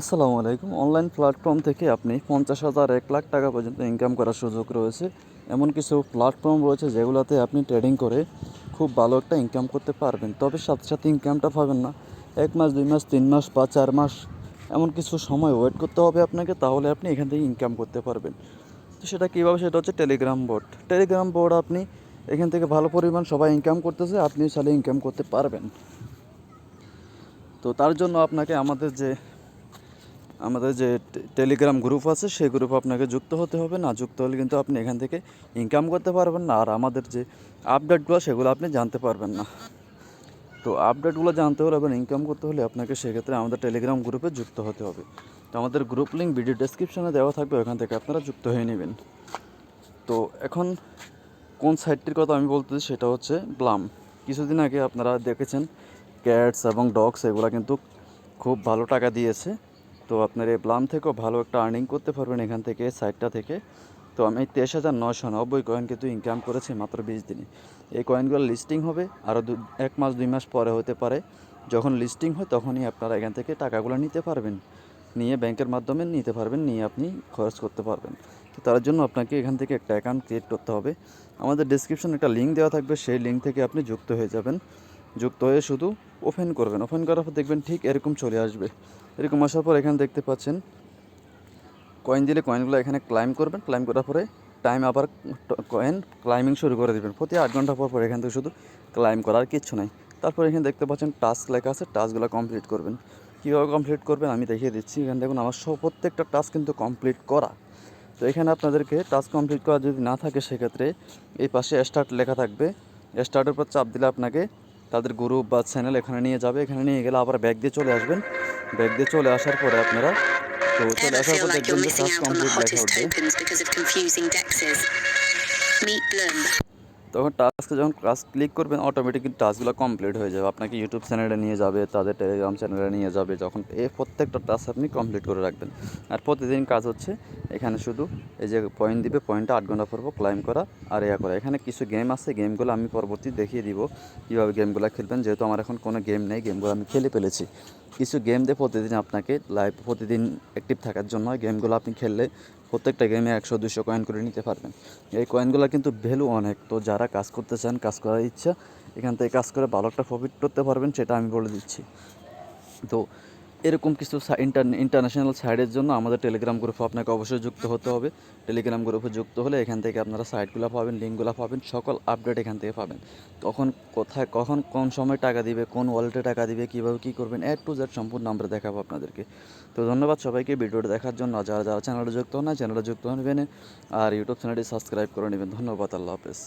আসসালামু আলাইকুম। Online platform থেকে আপনি পঞ্চাশ হাজার এক লাখ টাকা পর্যন্ত ইনকাম করার সুযোগ রয়েছে। এমন কিছু প্ল্যাটফর্ম রয়েছে যেগুলোতে আপনি ট্রেডিং করে খুব ভালো একটা ইনকাম করতে পারবেন। তবে সাথে সাথে ইনকামটা পাবেন না। এক মাস, দুই মাস, তিন মাস বা চার মাস এমন কিছু সময় ওয়েট করতে হবে আপনাকে, তাহলে আপনি এখান থেকে ইনকাম করতে পারবেন। তো সেটা কীভাবে? সেটা হচ্ছে টেলিগ্রাম বোর্ড টেলিগ্রাম বোর্ড আপনি এখান থেকে ভালো পরিমাণ সবাই ইনকাম করতেছে, আপনিও চাইলে ইনকাম করতে পারবেন। তো তার জন্য আপনাকে আমাদের যে আমাদের যে টেলিগ্রাম গ্রুপ আছে, সেই গ্রুপে আপনাকে যুক্ত হতে হবে। না যুক্ত হলে কিন্তু আপনি এখান থেকে ইনকাম করতে পারবেন না। আর আমাদের যে আপডেটগুলো সেগুলো আপনি জানতে পারবেন না। তো আপডেটগুলো জানতে হলে এবং ইনকাম করতে হলে আপনাকে সেক্ষেত্রে আমাদের টেলিগ্রাম গ্রুপে যুক্ত হতে হবে। তো আমাদের গ্রুপ লিঙ্ক ভিডিও ডেসক্রিপশনে দেওয়া থাকবে, ওখান থেকে আপনারা যুক্ত হয়ে নেবেন। তো এখন কোন সাইটটির কথা আমি বলতেছি, সেটা হচ্ছে ব্লাম কিছুদিন আগে আপনারা দেখেছেন ক্যাটস এবং ডগস এগুলো কিন্তু খুব ভালো টাকা দিয়েছে। তো আপনার এই প্লাম থেকেও ভালো একটা আর্নিং করতে পারবেন এখান থেকে সাইটটা থেকে। তো আমি তেইশ হাজার নয়শো নব্বই কয়েন কিন্তু ইনকাম করেছি মাত্র বিশ দিনে। এই কয়েনগুলো লিস্টিং হবে আরও দু, এক মাস, দুই মাস পরে হতে পারে। যখন লিস্টিং হয় তখনই আপনারা এখান থেকে টাকাগুলো নিতে পারবেন। নিয়ে ব্যাংকের মাধ্যমে নিতে পারবেন, নিয়ে আপনি খরচ করতে পারবেন। তো তার জন্য আপনাকে এখান থেকে একটা অ্যাকাউন্ট ক্রিয়েট করতে হবে। আমাদের ডিসক্রিপশনে একটা লিঙ্ক দেওয়া থাকবে, সেই লিঙ্ক থেকে আপনি যুক্ত হয়ে যাবেন। যুক্ত হয়ে শুধু ওপেন করবেন। ওপেন করার পর দেখবেন ঠিক এরকম চলে আসবে। এরকম আসার পর এখানে দেখতে পাচ্ছেন কয়েন দিলে কয়েনগুলো এখানে ক্লাইম করবেন। ক্লাইম করার পরে টাইম আবার কয়েন ক্লাইমিং শুরু করে দেবেন। প্রতি আট ঘণ্টা পর পর এখান থেকে শুধু ক্লাইম করার কিচ্ছু নাই। তারপর এখানে দেখতে পাচ্ছেন টাস্ক লেখা আছে টাস্কগুলো কমপ্লিট করবেন। কীভাবে কমপ্লিট করবেন আমি দেখিয়ে দিচ্ছি। এখানে দেখুন আমার সব প্রত্যেকটা টাস্ক কিন্তু কমপ্লিট করা। তো এখানে আপনাদেরকে টাস্ক কমপ্লিট করা যদি না থাকে, সেক্ষেত্রে এই পাশে স্টার্ট লেখা থাকবে। স্টার্টের উপর চাপ দিলে আপনাকে তাদের গ্রুপ বা চ্যানেল এখানে নিয়ে যাবে। এখানে নিয়ে গেলে আবার ব্যাগ দিয়ে চলে আসবেন। ব্যাগ দিয়ে চলে আসার পরে আপনারা তো চলে আসার পরে দেখবেন যে কাজ কমপ্লিট লেখা উঠবে তখন টাস্কে যখন কাজ ক্লিক করবেন অটোমেটিক টাস্কগুলো কমপ্লিট হয়ে যাবে। আপনাকে ইউটিউব চ্যানেলে নিয়ে যাবে, তাদের টেলিগ্রাম চ্যানেলে নিয়ে যাবে। যখন এই প্রত্যেকটা টাস্ক আপনি কমপ্লিট করে রাখবেন। আর প্রতিদিন কাজ হচ্ছে, এখানে শুধু এই যে পয়েন্ট দিবে পয়েন্টটা আট ঘণ্টা পর ক্লাইম করা আর ইয়া করা। এখানে কিছু গেম আছে গেমগুলো আমি পরবর্তী দেখিয়ে দিব কীভাবে গেমগুলো খেলবেন। যেহেতু আমার এখন কোনো গেম নেই গেমগুলো আমি খেলে ফেলেছি। কিছু গেম দিয়ে প্রতিদিন আপনাকে লাইভ প্রতিদিন অ্যাক্টিভ থাকার জন্য গেমগুলো আপনি খেললে প্রত্যেকটা গেমে একশো, দুশো কয়েন করে নিতে পারবেন। এই কয়েনগুলো কিন্তু ভ্যালু অনেক। তো যারা কাজ করতে চান, কাজ করার ইচ্ছা, এখান থেকে কাজ করে ভালো একটা প্রফিট করতে পারবেন, সেটা আমি বলে দিচ্ছি। তো এরকম কিছু ইন্টারন্যাশনাল সাইটের জন্য আমাদের টেলিগ্রাম গ্রুপে আপনাকে অবশ্যই যুক্ত হতে হবে। টেলিগ্রাম গ্রুপে যুক্ত হলে এখান থেকে আপনারা সাইটগুলো পাবেন লিঙ্কগুলো পাবেন, সকল আপডেট এখান থেকে পাবেন। কখন কোথায়, কখন কোন সময় টাকা দিবে, কোন ওয়ালেটে টাকা দিবে, কীভাবে কী করবেন এ টু জেড সম্পূর্ণ আমরা দেখাবো আপনাদেরকে। তো ধন্যবাদ সবাইকে ভিডিওটা দেখার জন্য। যারা যারা চ্যানেলে যুক্ত হন না চ্যানেলে যুক্ত হবেন আর ইউটিউব চ্যানেলটি সাবস্ক্রাইব করে নেবেন। ধন্যবাদ, আল্লাহ হাফেজ।